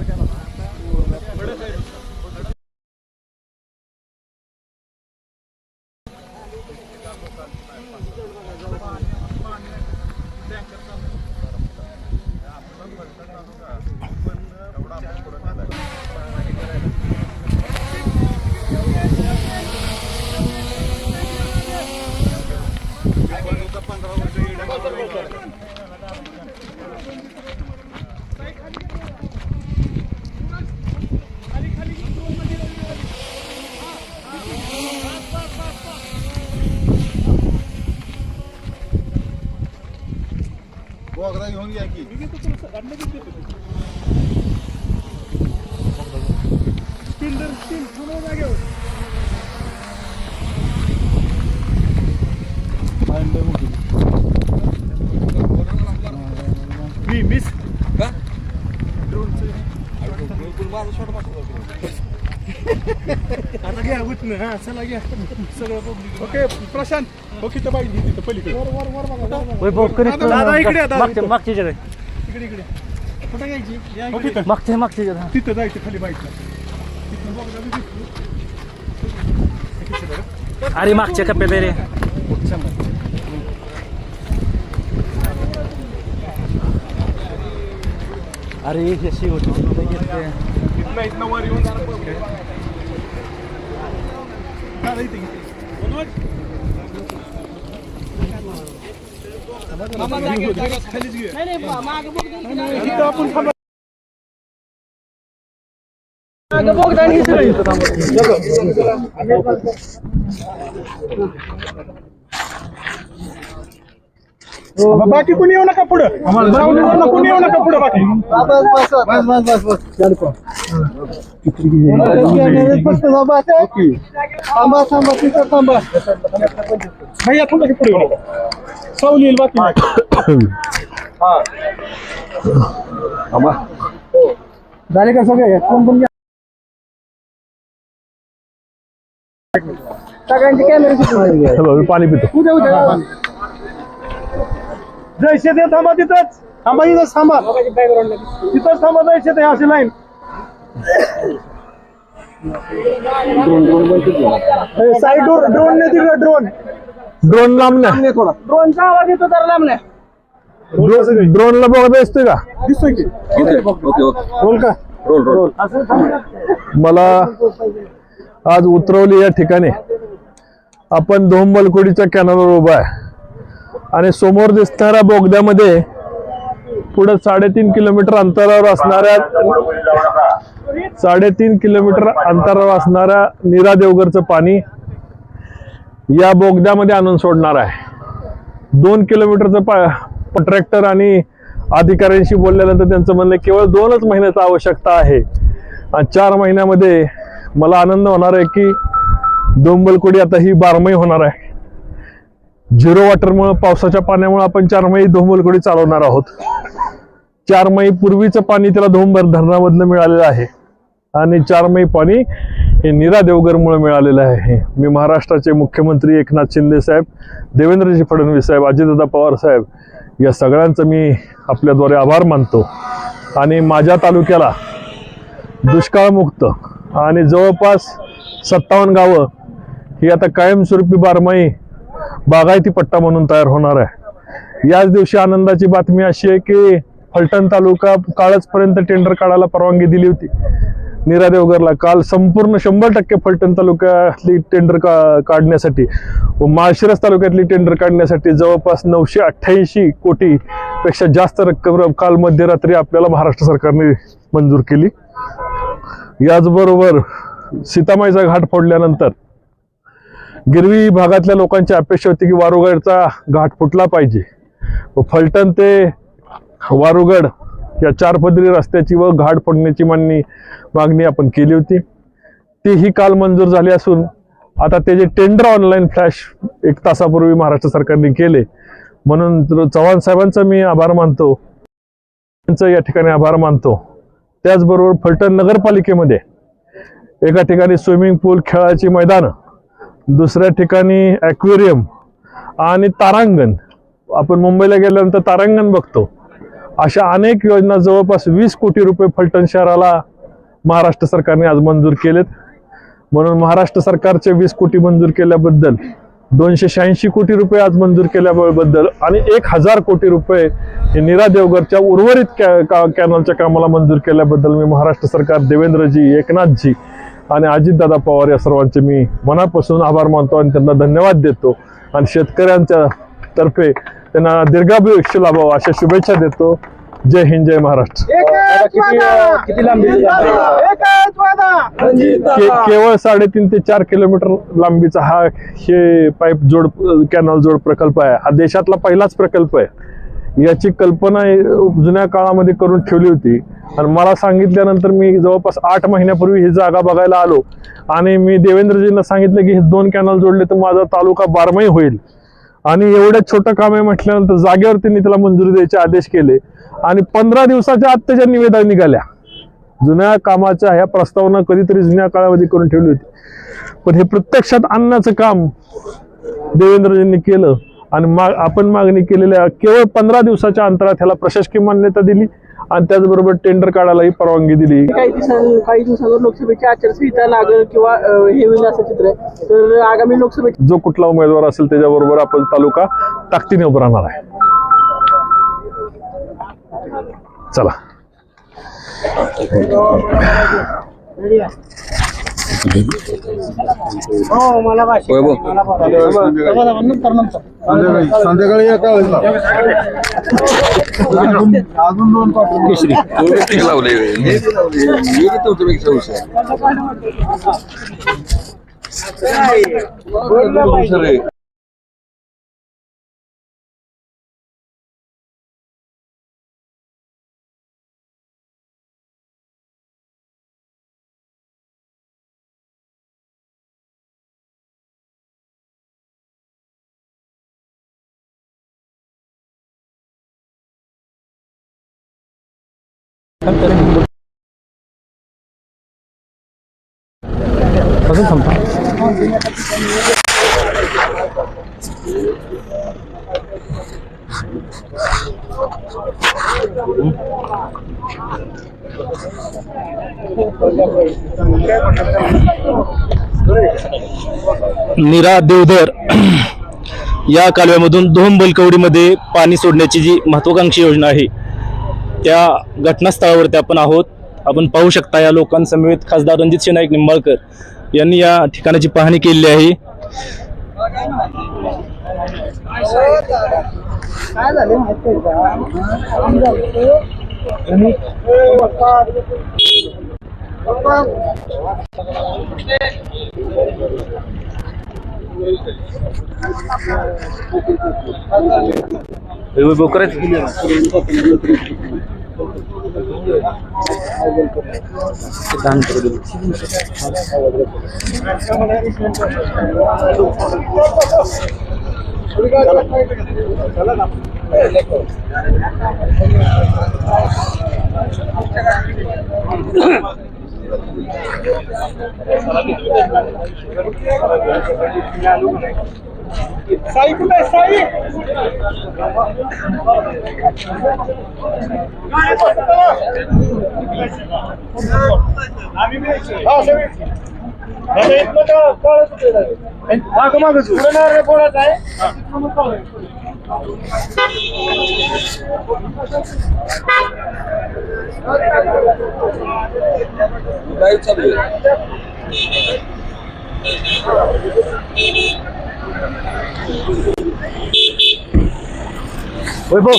待って。बोगदा घेऊन घ्या की मी उठणं हा चला घ्या सगळं पब्लिक ओके प्रशांत ओके तर पाहिजे तिथं पलीकडे. दादा इकडे दादा मागच्या इकडे. इकडे कुठे घ्यायची? या. इकडे. मागच्या मागच्या हा. तिथं जायचं खाली बाईकला तिथनं बोगदा बी दिसतो. अरे मागच्या कप्प्यात आहे रे. अरे कशी होती इथनं इथनं वर येऊन जरा बघ. दादा इथे इथे. खालीच घे. इथं आपण थांबा. बाकी कोणी येऊ नका पुढं ब्राऊन कोणी येऊ नका पुढं बाकी बस बस बस बस थांबा थांबा तिथं थांबा भैया थोडं की पुढे येऊ नका सावली येईल बाकी नाही. झाले का सगळे कोण कोण सगळ्यांचे कॅमेरे पाणी पितो. उद्या उद्या. जयशे ते थांबा तिथंच. थांबा इथंच थांबा. तिथंच थांबा जयशे ते अशी लाईन. साईड ड्रोन ने तिकडे ड्रोन ड्रोन लांब थोडा. ड्रोनचा आवाज येतो तर लांब नाही ड्रोनला बघत असतोय का? दिसतोय की. रोल का? मला आज उतरवली या ठिकाणी. आपण धोंबलकोडीच्या कॅनलवर उभा आहे. आणि समोर दिसणाऱ्या बोगद्यामध्ये पुढे साडेतीन किलोमीटर अंतरावर असणाऱ्या साडेतीन किलोमीटर अंतरावर असणाऱ्या नीरा देवगरचं पाणी या बोगद्यामध्ये आणून सोडणार आहे. दोन किलोमीटरचं पा ट्रॅक्टर आणि अधिकाऱ्यांशी बोलल्यानंतर त्यांचं म्हणणं केवळ दोनच महिन्याची आवश्यकता आहे. आणि चार महिन्यामध्ये मला आनंद होणार आहे की डोंबलकोडी आता ही बारमाही होणार आहे. झिरो वॉटरमुळं पावसाच्या पाण्यामुळे आपण चार महिने डोंबलकोडी चालवणार आहोत. चार महिने पूर्वीचं पाणी त्याला धोंबर धरणामधनं मिळालेलं आहे. आणि चार मै पाणी हे नीरा देवगरमुळे मिळालेलं आहे. मी महाराष्ट्राचे मुख्यमंत्री एकनाथ शिंदे साहेब देवेंद्रजी फडणवीस साहेब अजितदादा पवार साहेब या सगळ्यांचं मी आपल्याद्वारे आभार मानतो. आणि माझ्या तालुक्याला दुष्काळमुक्त आणि जवळपास सत्तावन्न गावं ही आता कायमस्वरूपी बारमाही बागायती पट्टा म्हणून तयार होणार आहे. याच दिवशी आनंदाची बातमी अशी आहे की फलटण तालुका कालचपर्यंत टेंडर काढायला परवानगी दिली होती. नीरा देवगरला काल संपूर्ण शंभर टक्के फलटण तालुक्यातली टेंडर का काढण्यासाठी व माळशिरस तालुक्यातली टेंडर काढण्यासाठी जवळपास नऊशे अठ्ठ्याऐंशी कोटीपेक्षा जास्त रक्कम काल मध्यरात्री आपल्याला महाराष्ट्र सरकारने मंजूर केली. याचबरोबर सीतामाईचा घाट फोडल्यानंतर गिरवी भागातल्या लोकांची अपेक्षा होती की वारुगडचा घाट फुटला पाहिजे. व फलटण ते वारुगड या चार पदरी रस्त्याची व घाट फोडण्याची मागणी मागणी आपण केली होती. ती ही काल मंजूर झाली असून आता त्याचे टेंडर ऑनलाईन फ्लॅश एक तासापूर्वी महाराष्ट्र सरकारने केले. म्हणून चव्हाण साहेबांचा मी आभार मानतो. त्यांचं या ठिकाणी आभार मानतो. त्याचबरोबर फलटण नगरपालिकेमध्ये एका ठिकाणी स्विमिंग पूल खेळाची मैदानं दुसऱ्या ठिकाणी ॲक्वेरियम आणि तारांगण. आपण मुंबईला गेल्यानंतर तारांगण बघतो. अशा अनेक योजना जवळपास वीस कोटी रुपये फलटण शहराला महाराष्ट्र सरकारने आज मंजूर केलेत. म्हणून महाराष्ट्र सरकारचे वीस कोटी मंजूर केल्याबद्दल दोनशे शहाऐंशी कोटी रुपये आज मंजूर केल्याबद्दल आणि एक हजार कोटी रुपये हे नीरा देवगडच्या उर्वरित कॅ का कॅनलच्या कामाला मंजूर केल्याबद्दल मी महाराष्ट्र सरकार देवेंद्रजी एकनाथजी आणि अजितदादा पवार या सर्वांचे मी मनापासून आभार मानतो आणि त्यांना धन्यवाद देतो. आणि शेतकऱ्यांच्या तर्फे त्यांना दीर्घायुष्य लाभावं अशा शुभेच्छा देतो. जय हिंद जय महाराष्ट्र. किती लांबी के- केवळ साडेतीन ते चार किलोमीटर लांबीचा हा हे पाईप जोड कॅनल जोड प्रकल्प आहे. हा देशातला पहिलाच प्रकल्प आहे. याची कल्पना हे जुन्या काळामध्ये करून ठेवली होती. आणि मला सांगितल्यानंतर मी जवळपास आठ महिन्यापूर्वी ही जागा बघायला आलो. आणि मी देवेंद्रजींना सांगितलं की हे दोन कॅनल जोडले तर माझा तालुका बारमाही होईल. आणि एवढं छोटं काम आहे म्हटल्यानंतर जागेवर त्यांनी त्याला मंजुरी द्यायचे आदेश केले. आणि पंधरा दिवसाच्या आत त्याच्या निवेदन निघाल्या. जुन्या कामाच्या ह्या प्रस्तावना कधीतरी जुन्या काळामध्ये करून ठेवली होती. पण हे प्रत्यक्षात आणण्याचं काम देवेंद्रजींनी केलं आणि माग आपण मागणी केलेल्या केवळ पंधरा दिवसाच्या अंतरात ह्याला प्रशासकीय मान्यता दिली. आणि त्याचबरोबर टेंडर काढायलाही परवानगी दिली. काही दिवसां काही दिवसांवर लोकसभेची आचारसंहिता लागेल किंवा हे होईल असं चित्र आहे. तर आगामी लोकसभेची जो कुठला उमेदवार असेल त्याच्याबरोबर आपण तालुका ताकदीने उभं राहणार आहे. चला. संध्याकाळी एका अजून दोन लावले अजून थांबता नीरा देवधर या कालव्यामधून दोन बलकवडीमध्ये पाणी सोडण्याची जी महत्वाकांक्षी योजना आहे त्या घटनास्थळावरती आपण आहोत. आपण पाहू शकता या लोकांसमवेत खासदार रणजित सिंह नाईक निंबाळकर यांनी या ठिकाणाची पाहणी केलेली आहे. দান করে দেবো ঠিক আছে साई कुठे आहे? साई? हा, सगळे. आता इथनं का- Uday çalıyor. Oi, bom.